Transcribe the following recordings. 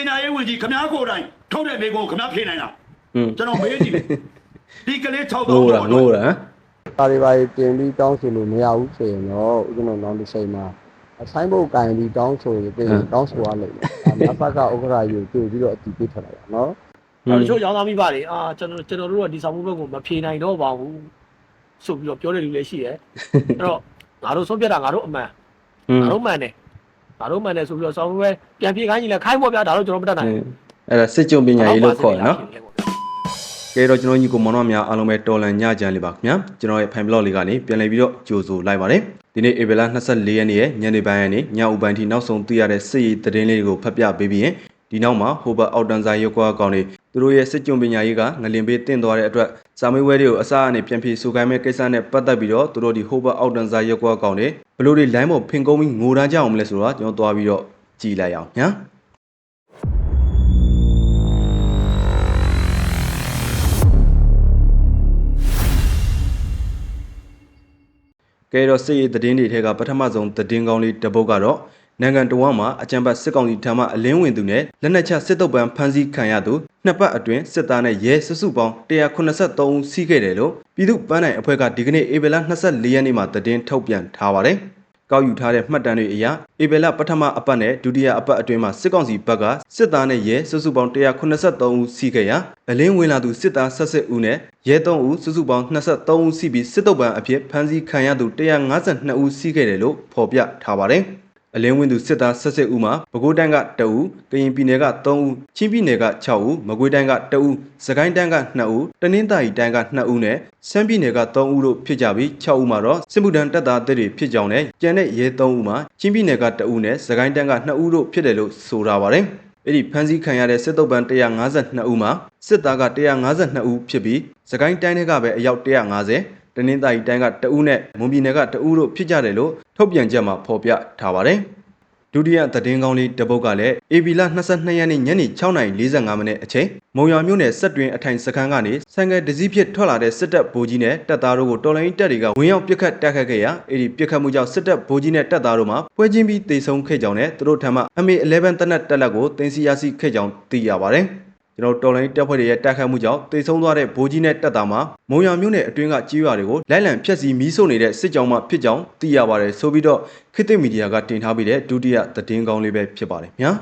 ပညာရေးဝန်ကြီးခမားကိုယ်တိုင်ထုတ်တဲ့မိကုံခမားဖြေနိုင်လားကျွန်တော်မေးကြည့်ဒီကလေး6000တော့လို့လို့လားပါရီပါရီပြင်ပြီးတောင်းဆိုလို့မရဘူးဆိုရင်တော့ဥက္ကဋ္ဌနောက်တစ်ချိန်မှာအဆိုင်ဘုတ်ကင်ပြီးတောင်းဆိုရင်ပြင်တောင်းဆိုရလိမ့်မယ်။အဖကဥက္ကဋ္ဌယူပြပြီးတော့အတီးပြထားတာပါနော်။အဲတို့ရောင်းသားမိပါလေအာကျွန်တော်ကျွန်တော်တို့ကဒီဆောင်မှုဘက်ကိုမဖြေနိုင်တော့ပါဘူးဆိုပြီးတော့ပြောတဲ့လူလည်းရှိရဲ။အဲ့တော့ငါတို့ဆုံးဖြတ်တာငါတို့အမှန်ငါတို့မှန်တယ် ငါတို့မှန်တယ်ဆိုပြီးတော့ဆောင်မှုပဲပြန်ပြေခိုင်းရင်လည်းခိုင်းဖို့ပြဒါတော့ကျွန်တော်မတတ်နိုင်ဘူးအဲ့ဒါစစ်ကြုံပညာရေးလို့ခေါ်တယ်နော်ငါတို့ပါစကနေဲတော့ကျွန်တော်ညီကိုမောင်နှမများအားလုံးပဲတော်လန်ညကြမ်းလေးပါခင်ဗျာကျွန်တော်ရဲ့ fan blog လေးကနေပြန်လည်ပြီးတော့ကြိုဆိုလိုက်ပါတယ်ဒီနေ့ဧပြီလ24ရက်နေ့ရဲ့ညနေပိုင်းကနေညဦးပိုင်းထိနောက်ဆုံးသိရတဲ့စစ်ရေးသတင်းလေးတွေကိုဖတ်ပြပေးပြီးရင် ဒီနောက်မှာဟိုဘတ်အောက်တန်ဇာရုပ်ကွာကောင်တွေသူတို့ရဲ့စစ်ကြုံပညာရေးကငလင်ပေးတင့်သွားတဲ့အတွက်စာမေးပွဲတွေကိုအစားအနေပြန်ဖြေဆိုခိုင်းမဲ့ကိစ္စနဲ့ပတ်သက်ပြီးတော့သူတို့ဒီဟိုဘတ်အောက်တန်ဇာရုပ်ကွာကောင်တွေဘလို့တွေ line ပေါ်ဖင်ကုန်းပြီးငိုထားကြအောင်မလဲဆိုတော့ကျွန်တော်သွားပြီးတော့ကြည်လိုက်အောင်ညာကဲတော့စစ်ရေးသတင်းတွေထဲကပထမဆုံးသတင်းကောင်းလေးတစ်ပုဒ်ကတော့ နိုင်ငံတော်ဝန်မှာအကြံပတ်စစ်ကောင်စီထံမှအလင်းဝင်သူနဲ့လက်နက်ချစစ်တုပ်ပန်းဖမ်းဆီးခံရသူနှစ်ပတ်အတွင်းစစ်သားနဲ့ရဲစုစုပေါင်း183ဦးစီးခဲ့တယ်လို့ပြည်သူ့ပန်းနိုင်အဖွဲ့ကဒီကနေ့ဧပြီလ24ရက်နေ့မှာသတင်းထုတ်ပြန်ထားပါတယ်။ကောက်ယူထားတဲ့မှတ်တမ်းတွေအရဧပြီလပထမအပတ်နဲ့ဒုတိယအပတ်အတွင်းမှာစစ်ကောင်စီဘက်ကစစ်သားနဲ့ရဲစုစုပေါင်း183ဦးစီးခဲ့ရာအလင်းဝင်လာသူစစ်သား18ဦးနဲ့ရဲ3ဦးစုစုပေါင်း23ဦးစီးပြီးစစ်တုပ်ပန်းအဖြစ်ဖမ်းဆီးခံရသူ152ဦးစီးခဲ့တယ်လို့ဖော်ပြထားပါတယ်။ အလင်းဝင်သူစစ်သား18ဦးမှာပဲခူးတိုင်းက2ဦးကရင်ပြည်နယ်က3ဦးချင်းပြည်နယ်က6ဦးမကွေးတိုင်းက2ဦးစကိုင်းတိုင်းက2ဦးတနင်္သာရီတိုင်းက2ဦးနဲ့ရှမ်းပြည်နယ်က3ဦးတို့ဖြစ်ကြပြီး6ဦးမှာတော့စစ်မှုထမ်းတပ်သားတွေဖြစ်ကြောင်းနဲ့ကျန်တဲ့ရဲ3ဦးမှာချင်းပြည်နယ်က2ဦးနဲ့စကိုင်းတိုင်းက2ဦးတို့ဖြစ်တယ်လို့ဆိုထားပါတယ်အဲ့ဒီဖမ်းဆီးခံရတဲ့စစ်တုပ်ပန်း152ဦးမှာစစ်သားက152ဦးဖြစ်ပြီးစကိုင်းတိုင်းတွေကပဲအယောက်150 တနင်္သာရီတိုင်းကတဦးနဲ့မွန်ပြည်နယ်ကတဦးတို့ဖြစ်ကြတယ်လို့ထုတ်ပြန်ချက်မှာဖော်ပြထားပါတယ်။ဒုတိယသတင်းကောင်းလေးတစ်ပုဒ်ကလည်း AB လ22ရက်နေ့ညနေ6:45မိနစ်အချိန်မုံရွာမြို့နယ်စက်တွင်အထိုင်စခန်းကနေဆိုင်ကယ်ဒစီဖြစ်ထွက်လာတဲ့စစ်တပ်ဗိုလ်ကြီးနဲ့တပ်သားတို့ကိုတော်လိုင်းတပ်တွေကဝင်ရောက်ပစ်ခတ်တိုက်ခတ်ခဲ့ရာအဲ့ဒီပစ်ခတ်မှုကြောင့်စစ်တပ်ဗိုလ်ကြီးနဲ့တပ်သားတို့မှာပွဲချင်းပြီးတေဆုံးခဲ့ကြောင်းနဲ့သူတို့ထံမှ MA11 တနက်တက်လက်ကိုတင်စီရရှိခဲ့ကြောင်းသိရပါတယ်။ ကျွန်တော်တော်လိုင်းတပ်ဖွဲ့တွေရဲ့တိုက်ခတ်မှုကြောင့်တေဆုံးသွားတဲ့ဗိုလ်ကြီးနဲ့တပ်သားမှာမုံရမြို့နယ်အတွင်းကကြီးရွာတွေကိုလိုက်လံဖျက်ဆီးမီးရှို့နေတဲ့စစ်ကြောင်းမှဖြစ်ကြောင်းသိရပါတယ်ဆိုပြီးတော့ခေတ်သစ်မီဒီယာကတင်ထားပြီးတဲ့ဒုတိယသတင်းကောင်းလေးပဲဖြစ်ပါတယ်ညာ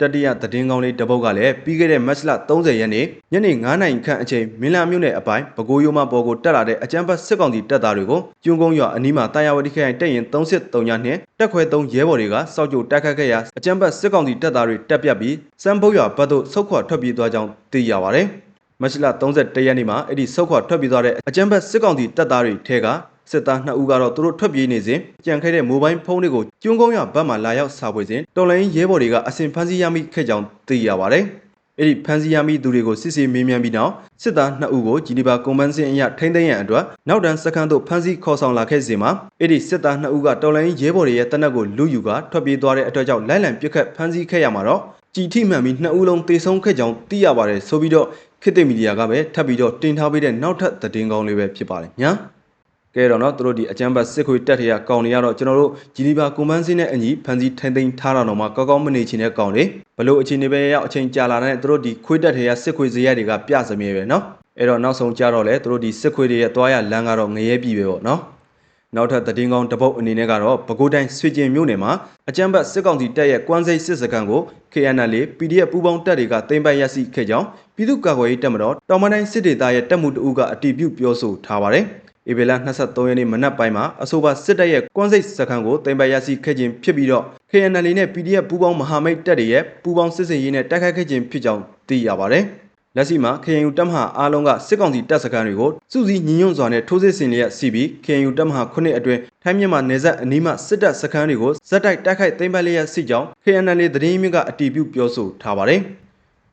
တတိယသတင်းကောင်းလေးတစ်ပုဒ်ကလည်းပြီးခဲ့တဲ့မတ်လ30ရက်နေ့ညနေ9:00နာရီခန့်အချိန်မင်းလာမြို့နယ်အပိုင်းပဲခူးရိုးမပေါ်ကိုတက်လာတဲ့အကြမ်းဖက်စစ်ကောင်စီတပ်သားတွေကိုကျွန်းကုန်းရွာအနီးမှာတာယာဝတီခရိုင်တပ်ရင်33ညနဲ့တက်ခွဲ3ရဲဘော်တွေကစောက်ကြိုတိုက်ခတ်ခဲ့ရာအကြမ်းဖက်စစ်ကောင်စီတပ်သားတွေတက်ပြတ်ပြီးစံပုတ်ရွာဘက်သို့ဆုတ်ခွာထွက်ပြေးသွားကြောင်းသိရပါတယ်။မတ်လ31ရက်နေ့မှာအဲ့ဒီဆုတ်ခွာထွက်ပြေးသွားတဲ့အကြမ်းဖက်စစ်ကောင်စီတပ်သားတွေထဲက စစ်သား2ဦးကတော့သူတို့ထွက်ပြေးနေစဉ်ကြံခဲ့တဲ့မိုဘိုင်းဖုန်းတွေကိုကျွန်းကုန်းရွာဘက်မှလာရောက်စာပွေစဉ်တော်လိုင်းရဲဘော်တွေကအစင်ဖမ်းဆီးရမိခဲ့ကြောင်းသိရပါတယ်။အဲ့ဒီဖမ်းဆီးရမိသူတွေကိုစစ်ဆေးမေးမြန်းပြီးနောက်စစ်သား2ဦးကိုဂျီနီဗာကွန်ဗန်းစင်အရထိန်းသိမ်းရန်အတွက်နောက်တန်းစခန်းသို့ဖမ်းဆီးခေါ်ဆောင်လာခဲ့စဉ်မှာအဲ့ဒီစစ်သား2ဦးကတော်လိုင်းရဲဘော်တွေရဲ့တပ်နက်ကိုလူယူကထွက်ပြေးသွားတဲ့အတွက်ကြောင့်လိုက်လံပစ်ခတ်ဖမ်းဆီးခဲ့ရမှာတော့ကြည်ထိမှန်ပြီး2ဦးလုံးတေဆုံးခဲ့ကြောင်းသိရပါတယ်ဆိုပြီးတော့ခေတ်သစ်မီဒီယာကပဲထပ်ပြီးတော့တင်ထားပေးတဲ့နောက်ထပ်သတင်းကောင်းလေးပဲဖြစ်ပါတယ်ညာ။ ကဲတော့နော်သူတို့ဒီအကြမ်းဖက်စစ်ခွေတက်တွေကကောင်းနေရတော့ကျွန်တော်တို့ဂျီနီဗာကွန်ဗန်းစင်းနဲ့အညီဖန်စီထိန်သိမ်းထားတာတော့မှကောင်းကောင်းမနေချင်တဲ့ကောင်းတွေဘလို့အခြေအနေပဲရောက်အချိန်ကြာလာတဲ့သူတို့ဒီခွေးတက်တွေကစစ်ခွေစရက်တွေကပြစမြဲပဲနော်အဲ့တော့နောက်ဆုံးကြတော့လေသူတို့ဒီစစ်ခွေတွေရဲ့သွားရလမ်းကတော့ငရဲပြီပဲပေါ့နော်နောက်ထပ်သတင်းကောင်းတစ်ပုတ်အနေနဲ့ကတော့ပဲခူးတိုင်းဆွေကျင်မြို့နယ်မှာအကြမ်းဖက်စစ်ကောင်စီတပ်ရဲ့ကွမ်းစိတ်စစ်စခန်းကို KNL PDF ပူးပေါင်းတပ်တွေကတင်ပိုက်ရရှိခဲ့ကြောင်းပြည်သူ့ကာကွယ်ရေးတပ်မတော်တောင်မတိုင်းစစ်ဒေသရဲ့တပ်မှုတအုပ်ကအတည်ပြုပြောဆိုထားပါတယ်။ ဧပြီလ23ရက်နေ့မနက်ပိုင်းမှာအဆိုပါစစ်တပ်ရဲ့ကွမ်းစိတ်စခန်းကိုတင်ပိုက်ရရှိခဲ့ခြင်းဖြစ်ပြီးတော့ KNL နဲ့ PDF ပူးပေါင်းမဟာမိတ်တပ်တွေရဲ့ပူးပေါင်းစစ်စင်ရေးနဲ့တိုက်ခိုက်ခဲ့ခြင်းဖြစ်ကြောင်းသိရပါတယ်။လက်ရှိမှာ KNU တပ်မဟာအားလုံးကစစ်ကောင်စီတပ်စခန်းတွေကိုစုစည်းညီညွတ်စွာနဲ့ထိုးစစ်ဆင်လျက်စီပြီး KNU တပ်မဟာ9အတွင်းထိုင်းမြန်မာနယ်စပ်အနီးမှစစ်တပ်စခန်းတွေကိုဇက်တိုက်တိုက်ခိုက်သိမ်းပိုက်လျက်စီကြောင်း KNL သတင်းမြင့်ကအတည်ပြုပြောဆိုထားပါတယ်။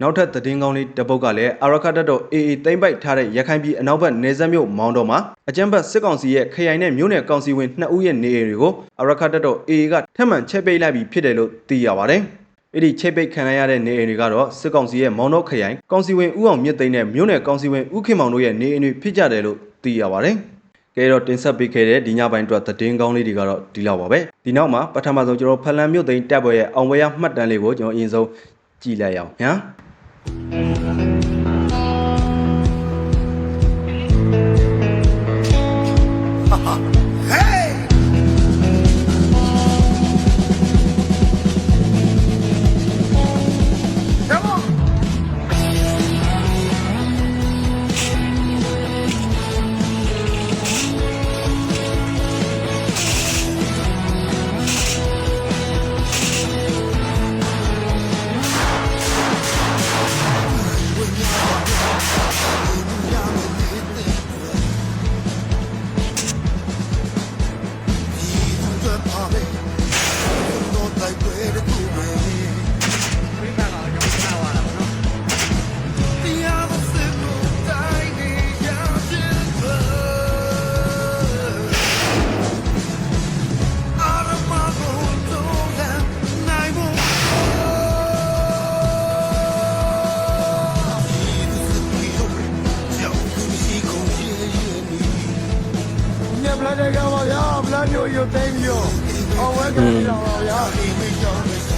နောက်ထပ်သတင်းကောင်းလေးတစ်ပုဒ်ကလည်းအာရခတ်တပ်တော် AA သိမ့်ပိုက်ထားတဲ့ရခိုင်ပြည်အနောက်ဘက်နေဆက်မြို့မောင်းတော်မှာအကြမ်းဖက်စစ်ကောင်စီရဲ့ခရိုင်နဲ့မြို့နယ်ကောင်စီဝင်2ဦးရဲ့နေအိမ်တွေကိုအာရခတ်တပ်တော် AA ကထပ်မံချိတ်ပိတ်လိုက်ပြီးဖြစ်တယ်လို့သိရပါတယ်။အဲ့ဒီချိတ်ပိတ်ခံရရတဲ့နေအိမ်တွေကတော့စစ်ကောင်စီရဲ့မောင်းတော်ခရိုင်ကောင်စီဝင်ဦးအောင်မြင့်သိန်းနဲ့မြို့နယ်ကောင်စီဝင်ဦးခင်မောင်တို့ရဲ့နေအိမ်တွေဖြစ်ကြတယ်လို့သိရပါတယ်။ကဲတော့တင်ဆက်ပေးခဲ့တဲ့ဒီညပိုင်းအတွက်သတင်းကောင်းလေးတွေကတော့ဒီလောက်ပါပဲဒီနောက်မှာပထမဆုံးကျွန်တော်ဖလန်မြို့သိန်းတပ်ပွဲရဲ့အောင်ပွဲရမှတ်တမ်းလေးကိုကျွန်တော်အရင်ဆုံးကြည့်လိုက်အောင် ဗျာည ဗျာပလာမျိုးရုပ်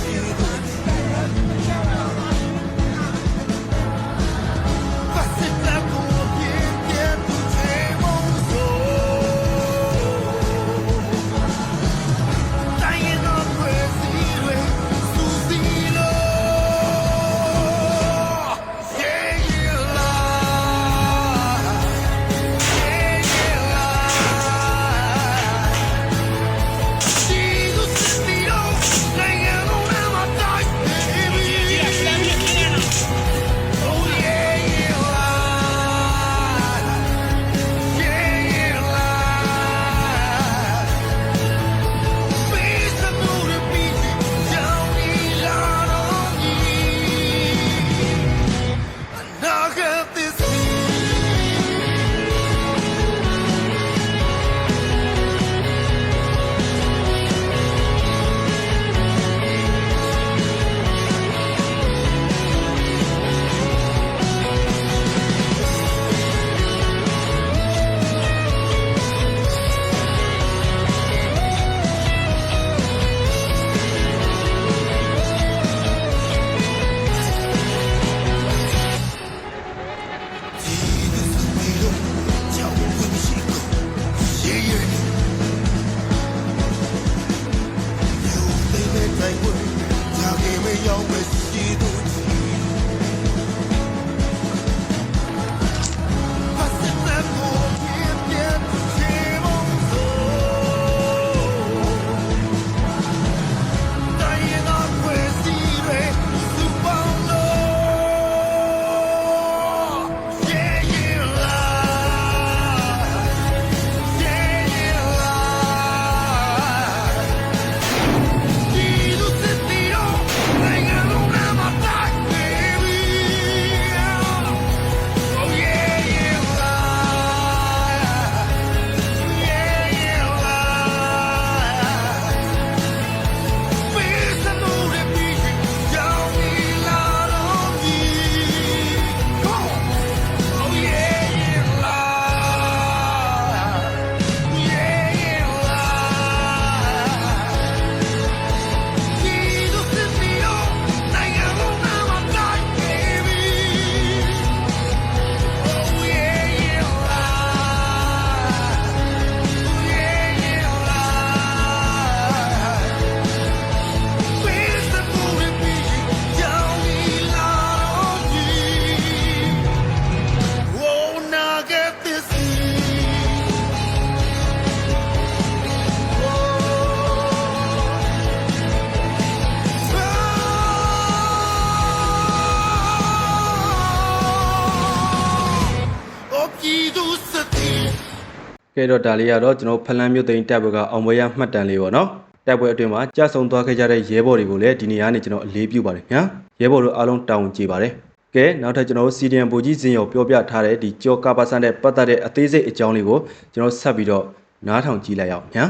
ကြည့်တော့ပါဗျာကဲတော့ဒါလေးကတော့ကျွန်တော်ဖလန်းမြို့သိန်းတပ်ဘက်ကအောင်ပွဲရမှတ်တမ်းလေးပေါ့နော်တပ်ပွဲအတွင်းမှာကြာဆုံသွားခဲ့ကြတဲ့ရဲဘော်တွေကိုလည်းဒီနေရာကနေကျွန်တော်အလေးပြုပါတယ်ညာရဲဘော်တို့အားလုံးတောင်းကြည့်ပါတယ်ကဲနောက်ထပ်ကျွန်တော်တို့စီဒီအမ်ဗိုလ်ကြီးစင်ရောပြောပြထားတဲ့ဒီကြောကာပါဆန်တဲ့ပတ်သက်တဲ့အသေးစိတ်အကြောင်းလေးကိုကျွန်တော်ဆက်ပြီးတော့နားထောင်ကြည့်လိုက်အောင်ညာ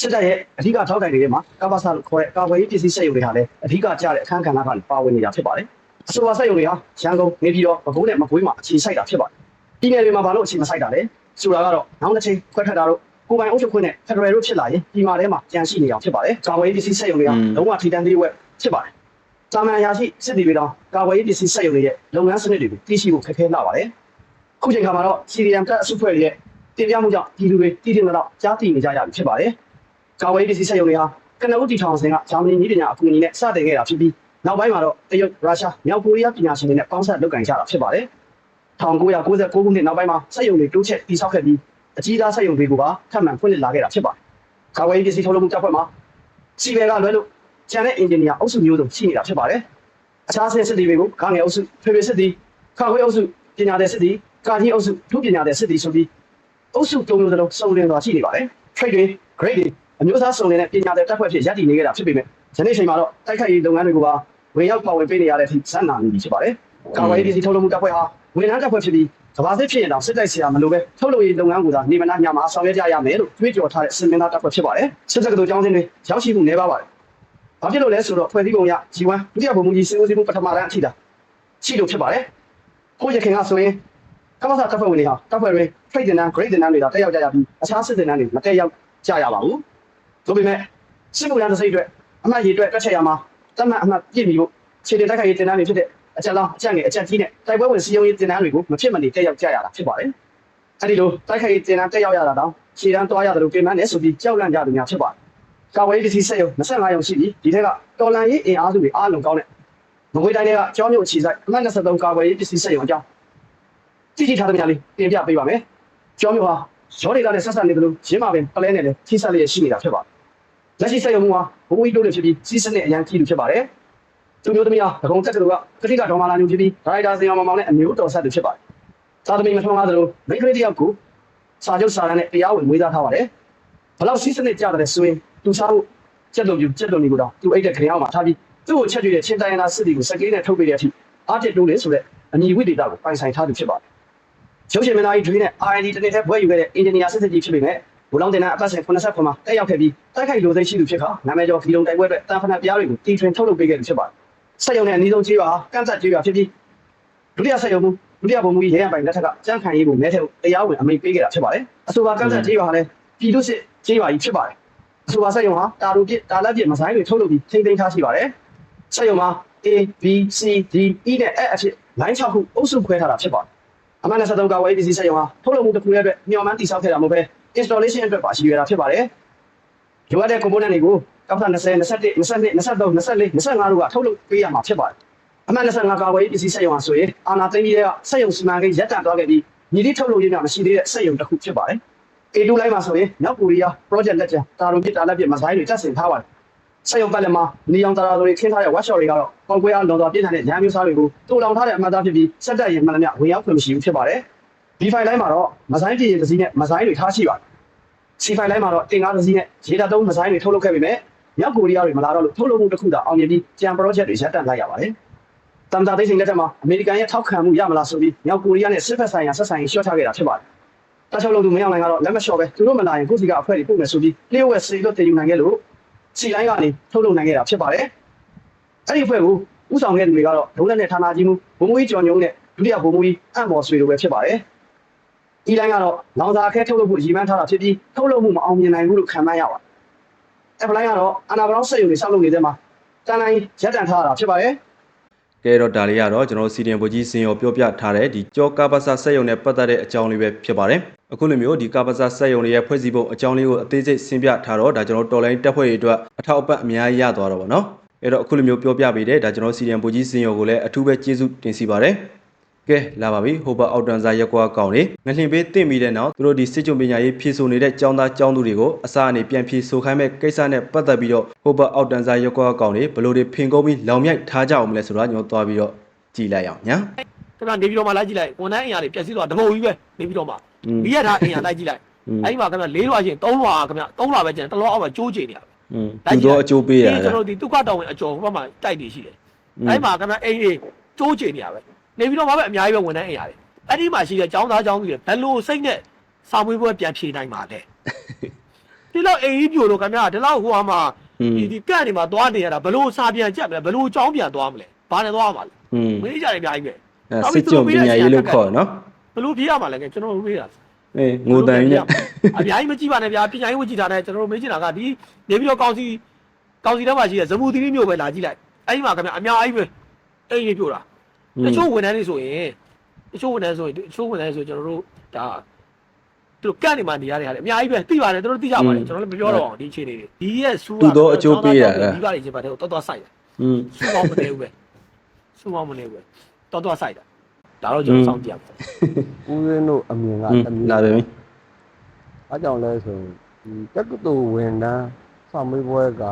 စစ်တပ်ရဲ့အဓိကထောက်တိုင်တွေထဲမှာကာဘာဆာလို့ခေါ်တဲ့ကာကွယ်ရေးပစ္စည်းစက်ရုံတွေဟာလည်းအဓိကကျတဲ့အခန်းကဏ္ဍကနေပါဝင်နေတာဖြစ်ပါတယ်။အဆိုပါစက်ရုံတွေဟာရန်ကုန်နေပြည်တော်ပဲခူးနဲ့မကွေးမှာအခြေစိုက်တာဖြစ်ပါတယ်။ပြည်နယ်တွေမှာဘာလို့အခြေမစိုက်တာလဲ။ ဆိုတာကတော့နောက်တစ်ချိန်ခွဲထွက်တာတို့ကိုယ်ပိုင်အုပ်ချုပ်ခွင့်နဲ့ဖက်ဒရယ်တို့ဖြစ်လာရင်ပြည်မာထဲမှာကြံရှိနေအောင်ဖြစ်ပါတယ်။ကာကွယ်ရေးပစ္စည်းစက်ရုံတွေကလုံးဝထိတန်းသေးဝက်ဖြစ်ပါတယ်။တာမန်ရာရှိစစ်တီတွေတောင်ကာဝေးရေးပစ္စည်းစက်ရုံတွေရဲ့လုပ်ငန်းစနစ်တွေကိုသိရှိဖို့ခက်ခဲလာပါတယ်ခုချိန်ခါမှာတော့ CDM တက်အစုဖွဲ့တွေရဲ့တင်ပြမှုကြောင့်ဒီလူတွေတည်တည်မတော့ကြားသိနေကြရပြီဖြစ်ပါတယ်ကာဝေးရေးပစ္စည်းစက်ရုံတွေဟာကနဦးတီထောင်စဉ်ကဂျာမနီနည်းပညာအကူအညီနဲ့စတင်ခဲ့တာဖြစ်ပြီးနောက်ပိုင်းမှာတော့တရုတ်ရုရှားမြောက်ကိုရီးယားပညာရှင်တွေနဲ့ပေါင်းစပ်လုပ်ကိုင်ကြတာဖြစ်ပါတယ် 1999ခုနှစ်နောက်ပိုင်းမှာစက်ရုံတွေတိုးချက်တည်ဆောက်ခဲ့ပြီးအကြီးသားစက်ရုံတွေကိုပါထပ်မံဖွင့်လှစ်လာခဲ့တာဖြစ်ပါတယ်ကာဝေးရေးပစ္စည်းထုတ်လုပ်မှုတပ်ဖွဲ့မှာစီဘယ်ကလွဲလို့ကျန်တဲ့အင်ဂျင်နီယာအုပ်စုမျိုးစုံရှိနေတာဖြစ်ပါတယ်အခြားစစ်စစ်တီတွေကိုကာငယ်အုပ်စုဖေဖေစစ်တီခါခွေးအုပ်စုပညာတဲ့စစ်တီကာကြီးအုပ်စုဒုပညာတဲ့စစ်တီဆိုပြီးအုပ်စုသုံးမျိုးစလုံးစုံလင်စွာရှိနေပါတယ် trade တွေ grade တွေအမျိုးအစားစုံလင်တဲ့ပညာတဲ့တပ်ဖွဲ့ဖြစ်ရပ်တည်နေကြတာဖြစ်ပေမဲ့ယနေ့ချိန်မှာတော့တိုက်ခိုက်ရေးလုပ်ငန်းတွေကိုပါဝင်ရောက်ပါဝင်ပေးနေရတဲ့အထိစံနာနေပြီဖြစ်ပါတယ်ကာဝေးပြည်စီထုတ်လုပ်မှုတပ်ဖွဲ့ဟာ ဝန်ထမ်းတပ်ဖွဲ့ဖြစ်ပြီးကဘာစစ်ဖြစ်ရင်တော့စစ်တိုက်ဆရာမလိုပဲထုတ်လုပ်ရေးလုပ်ငန်းကိုသာနေမနာညမှာဆောင်ရွက်ကြရမယ်လို့တွေးကြော်ထားတဲ့စင်မင်းသားတပ်ဖွဲ့ဖြစ်ပါတယ်စစ်စက်ကတော်ကျောင်းစင်းတွေရောက်ရှိမှုနေပါပါတယ်ဘာဖြစ်လို့လဲဆိုတော့ဖွဲ့စည်းပုံရ G1 ဒုတိယဗိုလ်မှူးကြီးစစ်ဦးစီးမှုပထမတန်းအထိတာရှိလို့ဖြစ်ပါတယ်ကိုရခင်ကဆိုရင်ကမ္ဘာ့တပ်ဖွဲ့ဝင်တွေဟာတပ်ဖွဲ့တွေ trade တင်တန်း grade တင်တန်းတွေတော့တက်ရောက်ကြရပြီးအခြားစစ်တင်တန်းတွေမတက်ရောက်ကြရပါဘူးဒါပေမဲ့စစ်မှုထမ်းတစ်စိတ်အတွက်အမှတ်ရည်အတွက်တွက်ချက်ရမှာတတ်မှတ်အမှတ်ပြည့်မီဖို့ခြေတင်တိုက်ခိုက်ရေးတင်တန်းတွေဖြစ်တဲ့ အချက်လောင်းအချက်ငယ်အချက်ကြီးနဲ့တိုက်ပွဲဝင်စီယုံရေးတင်တန်းတွေကိုမဖြစ်မနေတက်ရောက်ကြရတာဖြစ်ပါတယ်အဲဒီလိုတိုက်ခိုက်ရေးတင်တန်းတက်ရောက်ရတာတော့ခြေတန်းတွားရတယ်လို့ပြင်ပန်းနေဆိုပြီးကြောက်လန့်ကြသူများဖြစ်ပါတယ်ကာဝေးပစ္စည်းစက်ရုံ25ရုံရှိပြီးဒီထက်ကတော်လန်ရေးအင်အားစုတွေအားလုံးကောင်းတဲ့မကွေးတိုင်းတွေကကျောင်းမြို့အခြေစိုက်အမှတ်23ကာဝေးပစ္စည်းစက်ရုံအကြောင်းကြည့်ကြည့်ထားတဲ့များလေးတင်ပြပေးပါမယ်ကျောင်းမြို့ဟာရောဒေတာနဲ့ဆက်ဆက်နေတယ်လို့ရင်းမာပင်ပလဲနဲ့လည်းထိစပ်လျက်ရှိနေတာဖြစ်ပါတယ်လက်ရှိစက်ရုံကဘုံဝီတိုးတွေဖြစ်ပြီးစီးစနစ်အရန်ကြီးလူဖြစ်ပါတယ် သူမျိုးသမီးဟာဒကုံတက်ကလူကကတိကဒေါ်မာလာညူဖြစ်ပြီးဒါရိုက်တာစင်အောင်မောင်နဲ့အမျိုးတော်ဆက်သူဖြစ်ပါတယ်သာသမီမထွန်းကားသလိုမိန်းကလေးတယောက်ကိုစာချုပ်စာတမ်းနဲ့တရားဝင်မွေးသားထားပါတယ်ဘလောက်စီးစနစ်ကြတယ်ဆိုရင်သူစားဖို့ကြက်တုံပြူကြက်တုံတွေကိုတော့သူအိတ်တဲ့ခရင်အောင်မှာထားပြီးသူ့ကိုချက်တွေ့တဲ့ချင်းတိုင်းရင်းသားစစ်တီကိုစက်ကလေးနဲ့ထုတ်ပေးတဲ့အထိအားတက်တိုးလေဆိုတဲ့အညီဝိဒေတာကိုပိုင်ဆိုင်ထားသူဖြစ်ပါတယ်ရုပ်ရှင်မင်းသားကြီးဒွေးနဲ့ RND တနေ့တည်းဘွဲယူခဲ့တဲ့အင်ဂျင်နီယာစစ်စစ်ကြီးဖြစ်ပေမဲ့ဘူလောင်တင်နာအပတ်စဉ်89မှာတက်ရောက်ခဲ့ပြီးတိုက်ခိုက်လိုသိရှိသူဖြစ်ခါနာမည်ကျော်ခီလုံတိုက်ပွဲအတွက်တန်ဖနာပြားတွေကိုတီထွင်ထုတ်လုပ်ပေးခဲ့သူဖြစ်ပါတယ် စက်ရုံနဲ့အနည်းဆုံးကြီးပါကန့်ဆက်ကြီးပါဖြစ်ပြီးဒုတိယစက်ရုံမူဒုတိယဘုံမူရဲရပိုင်လက်ထက်ကကြမ်းခံရေးကိုမဲထဲကိုတရားဝင်အမိန့်ပေးခဲ့တာဖြစ်ပါတယ်အဆိုပါကန့်ဆက်ကြီးပါလည်းပြည်သူစစ်ကြီးပါကြီးဖြစ်ပါတယ်အဆိုပါစက်ရုံဟာတာလူပြစ်တာလက်ပြစ်မဆိုင်တွေထုတ်လုပ်ပြီးထိမ့်သိမ်းထားရှိပါတယ်စက်ရုံမှာ A B C D E နဲ့ F အဖြစ်လိုင်း6ခုအုပ်စုခွဲထားတာဖြစ်ပါတယ်အမှန်နဲ့73ကဝေးပစ္စည်းစက်ရုံဟာထုတ်လုပ်မှုတစ်ခုရဲ့အတွက်မျှော်မှန်းတည်ဆောက်ခဲ့တာမဟုတ်ဘဲ installation အတွက်ပါရှိရတာဖြစ်ပါတယ်။လိုအပ်တဲ့ component တွေကို ကောက်တာ20 21 22 23 24 25တို့ကထုတ်လုပ်ပေးရမှာဖြစ်ပါတယ်။အမှန်25ကာဝေးပစ္စည်းစက်ရုံဟာဆိုရင်အာနာသိန်းကြီးတွေကစက်ရုံစီမံကိန်းရပ်တန့်သွားခဲ့ပြီးညီလေးထုတ်လုပ်ရေးများမရှိသေးတဲ့စက်ရုံတစ်ခုဖြစ်ပါတယ်။ A2 လိုင်းမှာဆိုရင်မြောက်ကိုရီးယား project လက်ကျန်တာရုံပြတာလက်ပြမဆိုင်တွေတက်ဆင်ထားပါတယ်။စက်ရုံပတ်လက်မှာနီအောင်တာရာတွေခင်းထားတဲ့ workshop တွေကတော့ပေါက်ကွဲအောင်လော်တော်ပြင်းထန်တဲ့ရန်မျိုးစားတွေကိုတူလောင်ထားတဲ့အမှတ်သားဖြစ်ပြီးစက်တက်ရင်မှန်သမျှဝင်ရောက်ခွင့်မရှိဘူးဖြစ်ပါတယ်။ D5 လိုင်းမှာတော့မဆိုင်ပြည်ရင်တစ်စီးနဲ့မဆိုင်တွေထားရှိပါတယ်။ C5 လိုင်းမှာတော့တင်ကားတစ်စီးနဲ့ရေတာသုံးမဆိုင်တွေထုတ်လုပ်ခဲ့ပေမဲ့ မြောက်ကိုရီးယားတွေမလာတော့လို့ထုတ်လုပ်မှုတစ်ခုသာအောင်မြင်ပြီးကြံ project တွေရပ်တန့်လိုက်ရပါတယ်။တမ်တာသိန်းစိန်လက်ထက်မှာအမေရိကန်ရဲ့ထောက်ခံမှုရမလားဆိုပြီးမြောက်ကိုရီးယားနဲ့စစ်ဖက်ဆိုင်ရာဆက်ဆံရေးရှော့ချခဲ့တာဖြစ်ပါတယ်။တချို့လူသူမင်းအောင်လိုင်းကတော့လက်မလျှော့ပဲသူတို့မလာရင်ကိုယ့်စီကအဖွဲ့တွေပို့မယ်ဆိုပြီးလျှို့ဝှက်စေလို့တင်ယူနိုင်ခဲ့လို့စီလိုင်းကနေထုတ်လုပ်နိုင်ခဲ့တာဖြစ်ပါတယ်။အဲ့ဒီအဖွဲ့ကိုဥဆောင်ခဲ့သူတွေကတော့ဒုလက်နဲ့ဌာနကြီးမှုဘုံမွေးကျော်ညုံနဲ့ဒုတိယဘုံမွေးအံ့ဘော်ဆွေတို့ပဲဖြစ်ပါတယ်။ဒီလိုင်းကတော့လောင်စာအခဲထုတ်လုပ်ဖို့ရည်မှန်းထားတာဖြစ်ပြီးထုတ်လုပ်မှုမအောင်မြင်နိုင်ဘူးလို့ခံမှန်းရပါတယ်။ Apple လိုင်းကတော့အနာဘလောင်းစက်ရုံတွေဆောက်လုပ်နေတဲ့မှာတန်တိုင်းရပ်တန့်ထားတာဖြစ်ပါတယ်။ကဲတော့ဒါလေးကတော့ကျွန်တော်တို့စီဒီအန်ဘူကြီးစင်ရောပြောပြထားတဲ့ဒီကြောကာပါစာစက်ယုံနဲ့ပတ်သက်တဲ့အကြောင်းလေးပဲဖြစ်ပါတယ်အခုလိုမျိုးဒီကာပါစာစက်ယုံတွေရဲ့ဖွဲ့စည်းပုံအကြောင်းလေးကိုအသေးစိတ်ဆင်းပြထားတော့ဒါကျွန်တော်တို့တော်လိုင်းတက်ဖွဲ့တွေအတွက်အထောက်အပံ့အများကြီးရသွားတော့ဗောနော်အဲ့တော့အခုလိုမျိုးပြောပြပေးတယ်ဒါကျွန်တော်စီဒီအန်ဘူကြီးစင်ရောကိုလည်းအထူးပဲကျေးဇူးတင်စီပါတယ် ကဲလာပါပြီဟိုဘအောက်တန်စာရက်ကွာကောင်းလေငလှင်ပေးတင့်ပြီးတဲ့နောက်သူတို့ဒီစစ်ကြုံပညာရေးဖြည့်ဆို့နေတဲ့ចောင်းသားចောင်းသူတွေကိုအစအနေပြန်ဖြည့်ဆို့ခိုင်းမဲ့ကိစ္စနဲ့ပတ်သက်ပြီးတော့ဟိုဘအောက်တန်စာရက်ကွာကောင်းလေဘလို့တွေဖင်ကုန်းပြီးလောင်မြိုက်ထားကြအောင်မလဲဆိုတာကျွန်တော်သွားပြီးတော့ကြည်လိုက်အောင်ညာကျွန်တော်နေပြီးတော့မှလိုက်ကြည့်လိုက်ဝန်ထမ်းအင်အားတွေပြက်စီးတော့ဓမုံကြီးပဲနေပြီးတော့မှမိရထားအင်အားလိုက်ကြည့်လိုက်အဲ့ဒီမှာခင်ဗျလေးလွာချင်းသုံးလွာခင်ဗျသုံးလွာပဲကျန်တစ်လွာအောက်မှာကျိုးချင်နေရပဲသူတို့အကျိုးပေးရတယ်ကျွန်တော်ဒီဒုက္ခတောင်းဝင်အကျော်ဟိုဘက်မှာတိုက်နေရှိတယ်အဲ့ဒီမှာခင်ဗျအိမ်ကြီးကျိုးချင်နေရပဲ နေပြီးတော့ဘာပဲအများကြီးပဲဝန်ထမ်းအိမ်ရတယ်အဲ့ဒီမှာရှိတဲ့ចောင်းသားចောင်းကြီးတွေဘယ်လိုစိတ်နဲ့စာမွေးပွဲပြန်ဖြေနိုင်ပါလဲဒီလောက်အိမ်ကြီးပြိုလို့ခင်ဗျာဒီလောက်ဟိုမှာဒီဒီကန့်နေမှာသွားနေရတာဘလို့စာပြန်ကြက်မလဲဘလို့ចောင်းပြန်သွားမလဲဘာနဲ့သွားမှာလဲမင်းကြတယ်အများကြီးပဲစစ်ကြုံပညာရေးလို့ခေါ်နော်ဘလို့ဖြေရမှာလဲကျွန်တော်တို့ပြေးတာအေးငိုတန်ကြီးအများကြီးမကြည့်ပါနဲ့ဗျာပညာရေးဝကြည့်တာနဲ့ကျွန်တော်တို့မေးချင်တာကဒီနေပြီးတော့ကောင်းစီကောင်းစီတော့မှရှိတယ်ဇမူသီးမျိုးပဲလာကြည့်လိုက်အဲ့ဒီမှာခင်ဗျာအများကြီးပဲအိမ်ကြီးပြိုတာ တချို့ဝန်ထမ်းတွေဆိုရင်တချို့ဝန်ထမ်းဆိုရင်တချို့ဝန်ထမ်းဆိုကျွန်တော်တို့ဒါသူတို့ကန့်နေမှနေရတဲ့ဟာလေအများကြီးပဲသိပါတယ်သူတို့သိကြပါတယ်ကျွန်တော်လည်းမပြောတော့အောင်ဒီအခြေအနေတွေဒီရဲ့စူးတာသူတို့အကျိုးပေးတာဒီပါလေးချင်ပါတယ်တော်တော်ဆိုင်တာอืมစူးအောင်မနေဘူးပဲစူးအောင်မနေဘူးပဲတော်တော်ဆိုင်တာဒါတော့ကျွန်တော်စောင့်ကြည့်ရမယ်ဦးရင်းတို့အမြင်ကတမျိုးလာပြီအားကြောင့်လဲဆိုဒီတက္ကသိုလ်ဝန်ထမ်းစာမေးပွဲက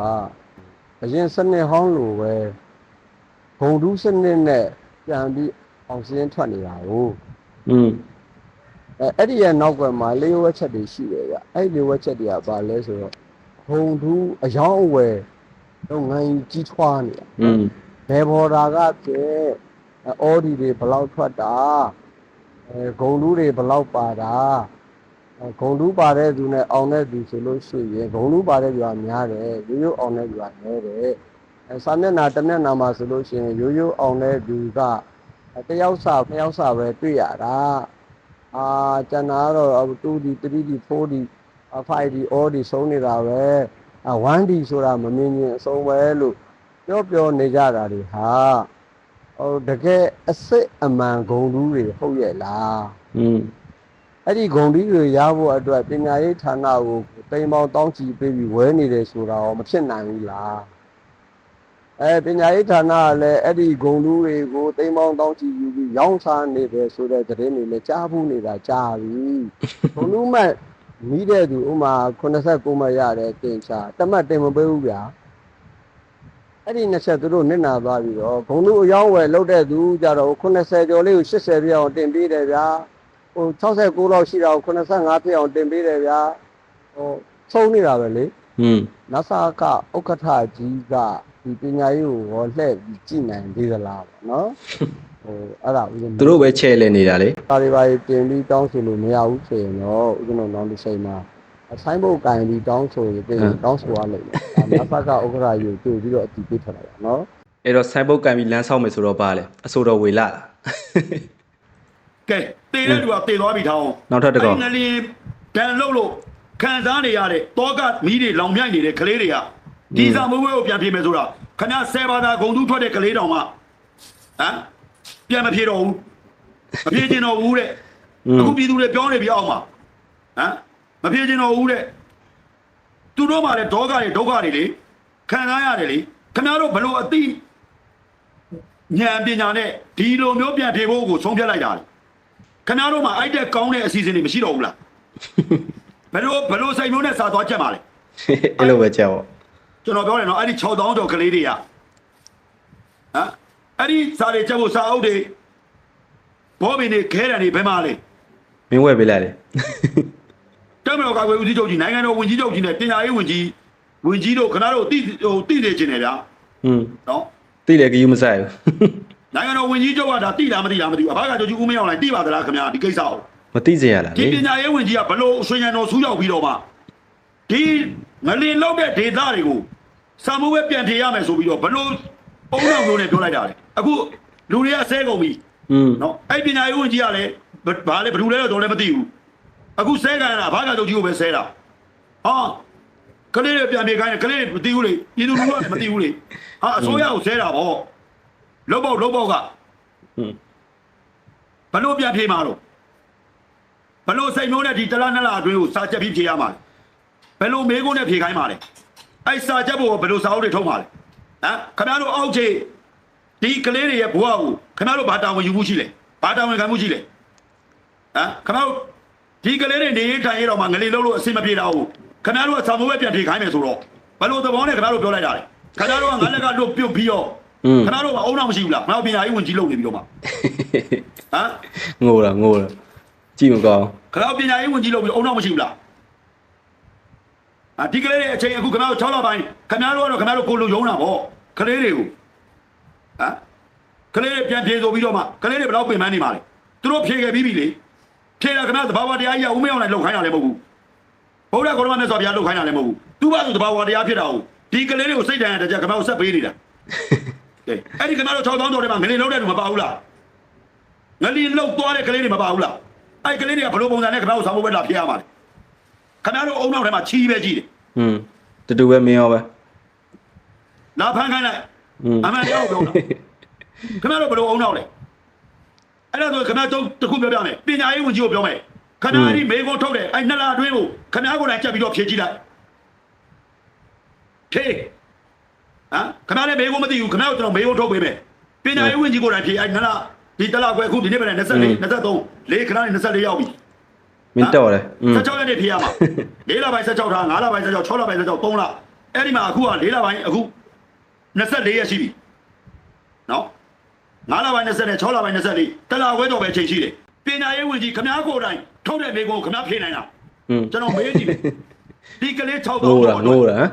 အရင်စနစ်ဟောင်းလိုပဲဘုံဒူးစနစ်နဲ့ ပြန်ပြီးအောင်စင်းထွက်နေတာကို อืม အဲအဲ့ဒီရဲ့နောက်ကွယ်မှာလေးဝက်ချက်တွေရှိတယ်ဗျအဲ့ဒီလေးဝက်ချက်တွေကဘာလဲဆိုတော့ဂုံတူးအယောင်းအဝယ်လုပ်ငန်းကြီးထွားနေတာ อืม ဘယ်ဘော်ဒါကပြဲအော်ဒီတွေဘယ်လောက်ထွက်တာအဲဂုံတူးတွေဘယ်လောက်ပါတာအဲဂုံတူးပါတဲ့သူနဲ့အောင်တဲ့သူဆိုလို့ရှိရင်ဂုံတူးပါတဲ့သူကများတယ်ရိုးရိုးအောင်တဲ့သူကနည်းတယ်အဲ စာမျက်နှာတစ်မျက်နှာမှာဆိုလို့ရှိရင်ရိုးရိုးအောင်တဲ့သူကတယောက်စာနှစ်ယောက်စာပဲတွေ့ရတာအာကျန်တာကတော့ 2D 3D 4D 5D all ဒီဆုံးနေတာပဲအာ 1D ဆိုတာမမြင်ရင်အဆုံးပဲလို့ပြောပြောနေကြတာတွေဟာဟိုတကယ်အစစ်အမှန်ဂုံတူးတွေဟုတ်ရဲ့လားอืมအဲ့ဒီဂုံတူးတွေရဖို့အတွက်ပညာရေးဌာနကိုတိမ်ပေါင်းတောင်းချီပေးပြီးဝဲနေတယ်ဆိုတာရောမဖြစ်နိုင်ဘူးလား အဲပညာရေးဌာနကလည်းအဲ့ဒီဂုံတူးတွေကိုတိမ်ပေါင်းတောင်းချီယူပြီးရောင်းစားနေတယ်ဆိုတဲ့သတင်းတွေလည်းကြားဘူးနေတာကြားပြီဂုံတူးမှတ်မိတဲ့သူဥမာ89မှတ်ရတယ်တင်ချာတမတ်တင်မပေးဘူးဗျာအဲ့ဒီနှစ်ချက်သူတို့နစ်နာသွားပြီးတော့ဘုံတို့အယောင်းဝယ်လောက်တဲ့သူကြတော့80ကျော်လေးကို80ပြည့်အောင်တင်ပေးတယ်ဗျာဟို69လောက်ရှိတာကို85ပြည့်အောင်တင်ပေးတယ်ဗျာဟိုသုံးနေတာပဲလေอืมနဆာကဥက္ကဋ္ဌကြီးက ဒီပညာရေးကိုဟောလှည့်ပြီးကြည်နိုင်သေးသလားပေါ့နော်ဟိုအဲ့ဒါဦးဇင်းသူတို့ပဲချဲလဲနေတာလေဒါတွေပါတင်ပြီးတောင်းဆိုလို့မရဘူးဆိုရင်တော့ဦးဇင်းတို့နောက်တစ်ချိန်မှာဆိုင်းဘုတ်ကင်ပြီးတောင်းဆိုရင်ပြင်တောင်းဆိုရလိမ့်မယ်ဒါနဆာကဥက္ကဋ္ဌကြီးကိုတွေ့ပြီးတော့အတည်ပြုထားတာပါနော်အဲ့တော့ဆိုင်ဘုတ်ကန်ပြီးလမ်းဆောက်မယ်ဆိုတော့ပါလေအဆိုတော်ဝေလာလားကဲတေတဲ့သူကတေသွားပြီထောင်းနောက်ထပ်တစ်ကောင်အဲ့ငလီတန်လို့လို့ခံစားနေရတဲ့တောကမီးတွေလောင်မြိုက်နေတဲ့ကလေးတွေက ဒီစာမွေးဝဲကိုပြန်ပြေမယ်ဆိုတာခင်ဗျာဆယ်ဘာသာဂုံတူးထွက်တဲ့ကလေးတောင်မှဟမ်ပြန်မပြေတော့ဘူးမပြေချင်တော့ဘူးတဲ့อืมအခုပြည်သူတွေပြောနေပြီအောင်မှာဟမ်မပြေချင်တော့ဘူးတဲ့သူတို့မှလည်းဒေါကတွေဒုက္ခတွေလေခံစားရတယ်လေခင်ဗျားတို့ဘလို့အတိဉာဏ်ပညာနဲ့ဒီလိုမျိုးပြန်ပြေဖို့ကိုဆုံးဖြတ်လိုက်တာလေခင်ဗျားတို့မှအိုက်တဲ့ကောင်းတဲ့အစီအစဉ်တွေမရှိတော့ဘူးလားဘယ်လိုဘယ်လိုစိတ်မျိုးနဲ့စာသွားချက်ပါလဲအဲ့လိုပဲကြောက်ပေါ့ ကျွန်တော်ပြောတယ်နော်အဲ့ဒီ6000ကျော်ကလေးတွေကဟမ်အဲ့ဒီစာတွေချက်ဖို့စာအုပ်တွေဘောမင်းတွေခဲတယ်တွေဘယ်မှာလဲမင်းဝဲပေးလိုက်လေတက်မတော်ကာကွယ်ဦးစီးချုပ်ကြီးနိုင်ငံတော်ဝန်ကြီးချုပ်ကြီးနဲ့တင်ညာရေးဝန်ကြီးဝန်ကြီးတို့ခဏတို့တိဟိုတိနေခြင်းတယ်ဗျာอืมနော်သိတယ်ကယူမဆိုင်ဘူးနိုင်ငံတော်ဝန်ကြီးချုပ်ကဒါတိလားမတိလားမသိဘူးအဘကချုပ်ကြီးဦးမင်းအောင်လိုက်တိပါသလားခင်ဗျာဒီကိစ္စကိုမသိစေရလားဒီလေပညာရေးဝန်ကြီးကဘလို့ဆွေညံတော်ဆူးရောက်ပြီးတော့မှဒီ ငလင်လောက်တဲ့ဒေသတွေကိုစာမိုးပဲပြန်ထည့်ရမယ်ဆိုပြီးတော့ဘလို့ပုံတော်မျိုးနဲ့ပြောလိုက်တာလေအခုလူတွေကဆဲကုန်ပြီနော်အဲ့ပညာရေးဝန်ကြီးကလည်းဘာလဲဘလူလဲတော့လည်းမသိဘူးအခုဆဲကန်တာဘာကတော့ကြီးကိုပဲဆဲတာဟာကလေးတွေပြန်ပြေခိုင်းတယ်ကလေးတွေမသိဘူးလေပြည်သူလူထုကမသိဘူးလေဟာအစိုးရကိုဆဲတာဗောလုတ်ပေါက်လုတ်ပေါက်ကဘလို့ပြန်ပြေမှာတော့ဘလို့စိတ်မျိုးနဲ့ဒီတလားနှစ်လားအတွင်းကိုစာချက်ပြီးဖြေရမှာလဲ ဘယ်လိုမေးခွန်းနဲ့ဖြေခိုင်းမှာလဲအဲ့စာချက်ဖို့ဘယ်လိုစာအုပ်တွေထုတ်မှာလဲဟမ်ခင်ဗျားတို့အောက်ခြေဒီကလေးတွေရဲ့ဘဝကိုခင်ဗျားတို့ဘာတာဝန်ယူမှုရှိလဲဘာတာဝန်ခံမှုရှိလဲဟမ်ခမောက်ဒီကလေးတွေနေရေးထိုင်ရေးတော့မှငလေးလုံးလို့အဆင်မပြေတာဟုတ်ခင်ဗျားတို့ကစာမိုးပဲပြန်ဖြေခိုင်းမယ်ဆိုတော့ဘယ်လိုသဘောနဲ့ခင်ဗျားတို့ပြောလိုက်တာလဲခင်ဗျားတို့ကငါလက်ကလွတ်ပြုတ်ပြီးတော့อืมခင်ဗျားတို့ကအုံနောက်မရှိဘူးလားငါပညာရေးဝင်ကြီးလုပ်နေပြီးတော့မှဟမ်ငိုတာငိုတာကြည့်မကောင်းခင်ဗျားတို့ပညာရေးဝင်ကြီးလုပ်ပြီးအုံနောက်မရှိဘူးလားအာ ဒီကလေးတွေအချိန်အခုခင်ဗျားတို့6လပိုင်းခင်ဗျားတို့ကတော့ခင်ဗျားတို့ကိုလိုယုံတာဗောကလေးတွေကိုဟမ်ကလေးတွေပြန်ပြေဆိုပြီးတော့မှကလေးတွေဘယ်တော့ပင်ပန်းနေမှာလဲသူတို့ဖြေခဲ့ပြီးပြီလေဖြေတာခင်ဗျားသဘာဝတရားကြီးကဦးမင်းအောင်လိုက်လောက်ခိုင်းတာလည်းမဟုတ်ဘူးဘုရားကောရမနဲ့ဆိုပြလောက်ခိုင်းတာလည်းမဟုတ်ဘူးသူဘာဆိုတဘာဝတရားဖြစ်တာဟုတ်ဒီကလေးတွေကိုစိတ်တန်ရတဲ့ကြခမောက်ဆက်ပေးနေတာကဲအဲ့ဒီခမောက်6000ကျော်ထဲမှာငလင်လုံးတဲ့လူမပါဘူးလားငလင်လုံးသွားတဲ့ကလေးတွေမပါဘူးလားအဲ့ကလေးတွေကဘလို့ပုံစံနဲ့ခမောက်ဆောင်ဖို့ပဲလာဖြစ်ရမှာလေခမောက်တို့အုံနောက်ထဲမှာချီးပဲကြည့်တယ် อืมတူတူပဲမင်းရောပဲလာဖမ်းခိုင်းလိုက်အမှန်တရားကိုပြောတာခင်ဗျားတို့ဘယ်လိုအောင်တော့လဲအဲ့ဒါဆိုခင်ဗျားတို့တခုပြောပြမယ်ပညာရေးဝန်ကြီးကိုပြောမယ်ခဏလေးမေကိုထုတ်တယ်အဲ့နှစ်လအတွင်းကိုခင်ဗျားကိုယ်တိုင်ချက်ပြီးတော့ဖြေကြည့်လိုက်ဖြေဟမ်ခင်ဗျားလည်းမေကိုမသိဘူးခင်ဗျားတို့ကျွန်တော်မေကိုထုတ်ပေးမယ်ပညာရေးဝန်ကြီးကိုယ်တိုင်ဖြေအဲ့နှစ်လဒီတလခွဲအခုဒီနေ့ပဲ24 23 4ခဏလေး24ရောက်ပြီ မင်းတော်တယ်16ရက်နေ့ထိရမှာ၄လပိုင်း16ထား5လပိုင်း16 6လပိုင်း16 3လအဲ့ဒီမှာအခုက၄လပိုင်းအခု24ရက်ရှိပြီနော်9လပိုင်း20နဲ့6လပိုင်း24တလာဝဲတော်ပဲချိန်ရှိတယ်ပညာရေးဝန်ကြီးခမားကိုတိုင်းထုတ်တဲ့မိကုံခမားဖြေနိုင်လားကျွန်တော်မေးကြည့်ဒီကလေး6000တော့လို့လား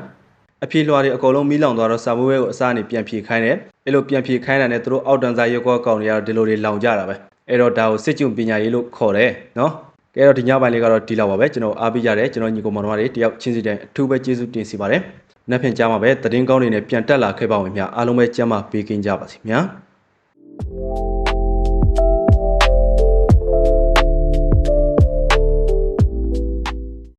အဖြေလွှာတွေအကုန်လုံးမီးလောင်သွားတော့စာမိုးဘဲကိုအစားအနေပြန်ဖြေခိုင်းတယ်အဲ့လိုပြန်ဖြေခိုင်းတာနဲ့သူတို့အောက်တန်စာရုပ်ကောအကောင့်တွေကတော့ဒီလိုတွေလောင်ကြတာပဲအဲ့တော့ဒါကိုစစ်ကြုံပညာရေးလို့ခေါ်တယ်နော် ကဲတော့ဒီညပိုင်းလေးကတော့ဒီလောက်ပါပဲကျွန်တော်အားပေးကြတယ်ကျွန်တော်ညီကောင်မောင်နှမတွေတယောက်ချင်းစီတိုင်းအထူးပဲကျေးဇူးတင်စီပါတယ်နောက်ဖြန်ကြားမှာပဲသတင်းကောင်းတွေနဲ့ပြန်တက်လာခဲ့ပါဝင်များအားလုံးပဲကျမ်းမာပေးကင်းကြပါစေခင်ဗျာ